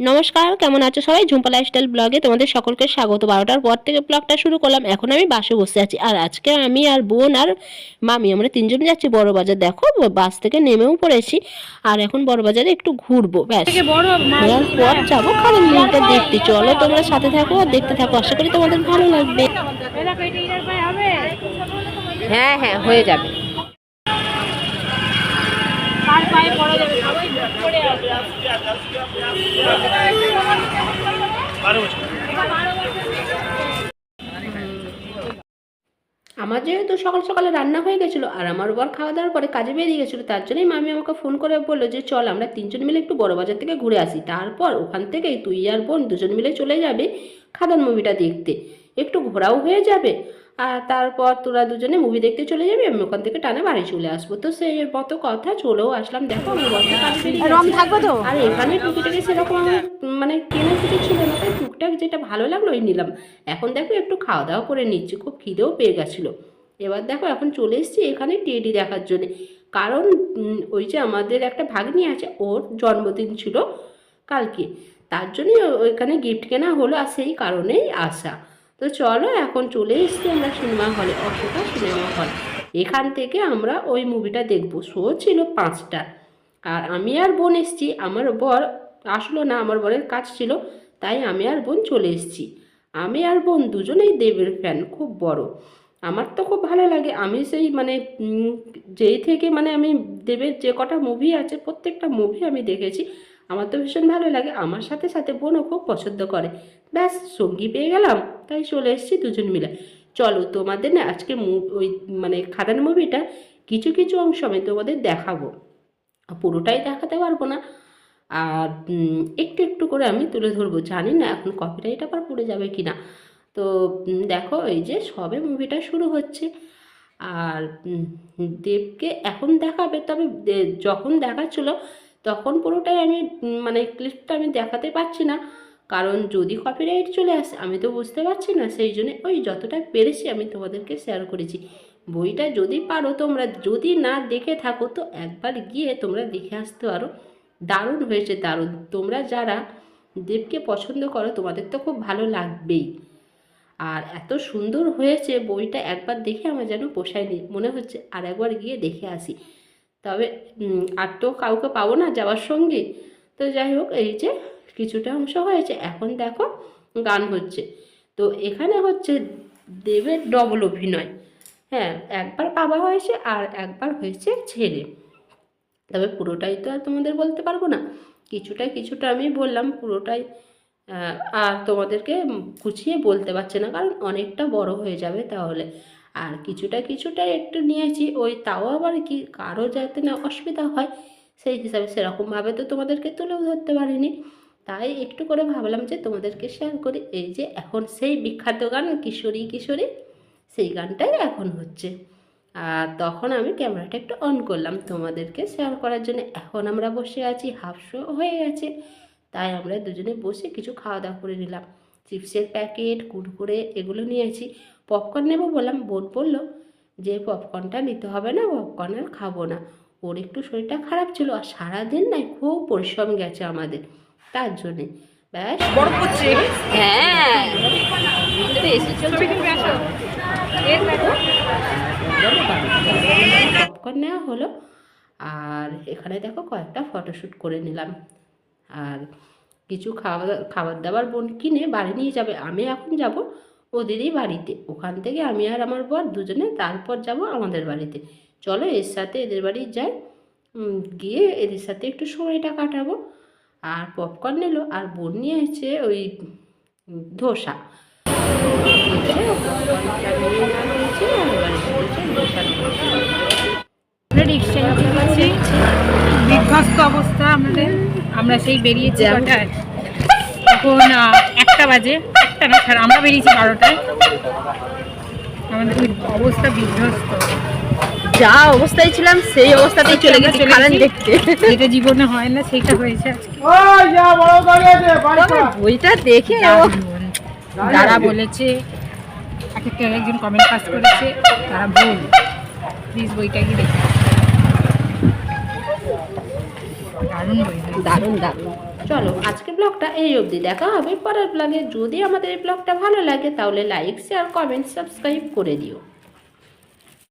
নমস্কার কেমন আছো সবাই? ঝুম্পা লাইফস্টাইল ব্লগে তোমাদের সকলকে স্বাগত। বারোটার পর থেকে ব্লগটা শুরু করলাম। এখন আমি বাসে বসে আছি। আর আজকে আমি আর বোন আর মামি আমরা তিনজন যাচ্ছি বড় বাজার দেখো বাস থেকে নেমেও পড়েছি। আর এখন বড় বাজারে একটু ঘুরবো ব্যাস। ঘোরার পর যাব কারণ দেখতে চলো তোমরা সাথে থাকো আর দেখতে থাকো। আশা করি তোমাদের ভালো লাগবে। হ্যাঁ হ্যাঁ হয়ে যাবে। পায়ে পড়া আমার যেহেতু সকাল সকালে রান্না হয়ে গেছিল আর আমার বর খাওয়া দাওয়ার পরে কাজে বেরিয়ে গেছিল, তার জন্যই মামি আমাকে ফোন করে বলল যে, চল, আমরা তিনজন মিলে একটু বড় বাজার থেকে ঘুরে আসি। তারপর ওখান থেকেই তুই আর বোন দুজন মিলে চলে যাবে খাদান মুভিটা দেখতে। একটু ঘোরাও হয়ে যাবে। আর তারপর তোরা দুজনে মুভি দেখতে চলে যাবি আমি ওখান থেকে টানে বাড়ি চলে আসব। তো সেই মতো কথা চলেও আসলাম। দেখো তো? আর এখানে টুকিটাকি সেরকম আমার মানে কেনা কিছু ছিল না তাই টুকটাক যেটা ভালো লাগল ওই নিলাম। এখন দেখো একটু খাওয়া দাওয়া করে নিচ্ছি খুব খিদেও পেয়ে গেছিল। এবার দেখো এখন চলে এসেছি এখানে টেডি দেখার জন্যে। কারণ ওই যে আমাদের একটা ভাগ্নি আছে ওর জন্মদিন ছিল কালকে। তার জন্যই ওইখানে গিফট কেনা হলো আর সেই কারণেই আসা। তো চলো এখন চলে এসেছি আমরা সিনেমা হলে, অশোকা সিনেমা হল। এখান থেকে আমরা ওই মুভিটা দেখব। শো ছিল পাঁচটা। আর আমি আর বোন এসেছি। আমার বর আসলো না, আমার বরের কাজ ছিল, তাই আমি আর বোন চলে এসেছি। আমি আর বোন দুজনেই দেবের ফ্যান খুব বড়। আমার তো খুব ভালো লাগে। আমি সেই মানে যেই থেকে মানে আমি দেবের যে কটা মুভি আছে, প্রত্যেকটা মুভি আমি দেখেছি। আমার তো ভীষণ ভালো লাগে। আমার সাথে সাথে বোনও খুব পছন্দ করে। ব্যাস, সঙ্গী পেয়ে গেলাম। তাই চলে এসেছি দুজন মিলে। চলো, তোমাদের না আজকে ওই মানে খাদান মুভিটা কিছু কিছু অংশ আমি তোমাদের দেখাবো। পুরোটাই দেখাতে পারব না। আর একটু একটু করে আমি তুলে ধরবো। জানি না এখন কপিরাইট আবার পড়ে যাবে কি না তো দেখো, এই যে সবে মুভিটা শুরু হচ্ছে। আর দেবকে এখন দেখাবে। তবে যখন দেখাচ্ছিল তখন পুরোটাই আমি মানে ক্লিপটা আমি দেখাতে পারছি না। কারণ যদি কপিরাইট চলে আসে, আমি তো বুঝতে পারছি না। সেই জন্য ওই যতটা পেরেছি আমি তোমাদেরকে শেয়ার করেছি। বইটা যদি পারো তোমরা, যদি না দেখে থাকো, তো একবার গিয়ে তোমরা দেখে আসতে পারো। দারুণ হয়েছে, দারুণ। তোমরা যারা দেবকে পছন্দ করো, তোমাদের তো খুব ভালো লাগবেই। আর এত সুন্দর হয়েছে, বইটা একবার দেখে আমার যেন পোষায়নি। মনে হচ্ছে আর একবার গিয়ে দেখে আসি। তবে আর তো কাউকে পাবো না যাওয়ার সঙ্গে। তো যাই হোক, এই যে কিছুটা অংশ হয়েছে। এখন দেখো গান হচ্ছে। তো এখানে হচ্ছে দেবের ডবল অভিনয়। হ্যাঁ একবার বাবা হয়েছে আর একবার হয়েছে ছেলে। তবে পুরোটাই তো আর তোমাদের বলতে পারব না। কিছুটা কিছুটা আমি বললাম, পুরোটাই আর তোমাদেরকে গুছিয়ে বলতে পারছে না, কারণ অনেকটা বড় হয়ে যাবে তাহলে। আর কিছুটা কিছুটা একটু নিয়েছি, ওই তাও আবার কি কারও যাতে না অসুবিধা হয়, সেই হিসাবে সেরকমভাবে তো তোমাদেরকে তুলেও ধরতে পারিনি। তাই একটু করে ভাবলাম যে তোমাদেরকে শেয়ার করি, এই যে এখন সেই বিখ্যাত গান কিশোরী কিশোরী, সেই গানটাই এখন হচ্ছে। আর তখন আমি ক্যামেরাটা একটু অন করলাম তোমাদেরকে শেয়ার করার জন্য। এখন আমরা বসে আছি হাফ শো হয়ে গেছে, তাই আমরা দুজনে বসে কিছু খাওয়া দাওয়া করে নিলাম। চিপসের প্যাকেট, কুরকুরে, এগুলো নিয়েছি। পপকর্ন নেব বললাম বোন বলল যে পপকর্নটা নিতে হবে না পপকর্ন আর খাব না। ওর একটু শরীরটা খারাপ ছিল আর সারাদিন নাই খুব পরিশ্রম গেছে আমাদের তার জন্যে। ব্যাস। হ্যাঁ। পপকর্ন নেওয়া হলো আর এখানে দেখো কয়েকটা ফটোশ্যুট করে নিলাম। আর কিছু খাওয়া খাবার দাবার বোন কিনে বাড়ি নিয়ে যাবে। আমি এখন যাব ওদেরই বাড়িতে। ওখান থেকে আমি আর আমার বর দুজনে তারপর যাব আমাদের বাড়িতে। চলো এর সাথে এদের বাড়ি যাই। গিয়ে এদের সাথে একটু সময়টা কাটাবো। আর পপকর্ন নিল আর বোন নিয়ে এসেছে ওই ধোসা। বিধ্বস্ত অবস্থা আমাদের। আমরা সেই বেরিয়েছি এখন একটা বাজে। একটা না ছাড়া আমরা বেরিয়েছি বারোটায়। আমাদের অবস্থা বিধ্বস্ত। যা অবস্থায় ছিলাম সেই অবস্থাতেই চলে গেছি গেছি। দেখতে। যেটা জীবনে হয় না সেটা হয়েছে আজকে। বইটা দেখে। যারা বলেছে এক একটা একজন কমেন্ট পাস করেছে তারা ভুল। প্লিজ বইটা কি দেখে আসো। দারুণ বই। দারুণ দারুণ। চলো আজকে ব্লগটা এই অবধি। দেখা হবে পরের ব্লগে যদি আমাদের এই ব্লগটা ভালো লাগে তাহলে লাইক শেয়ার কমেন্ট সাবস্ক্রাইব করে দিও।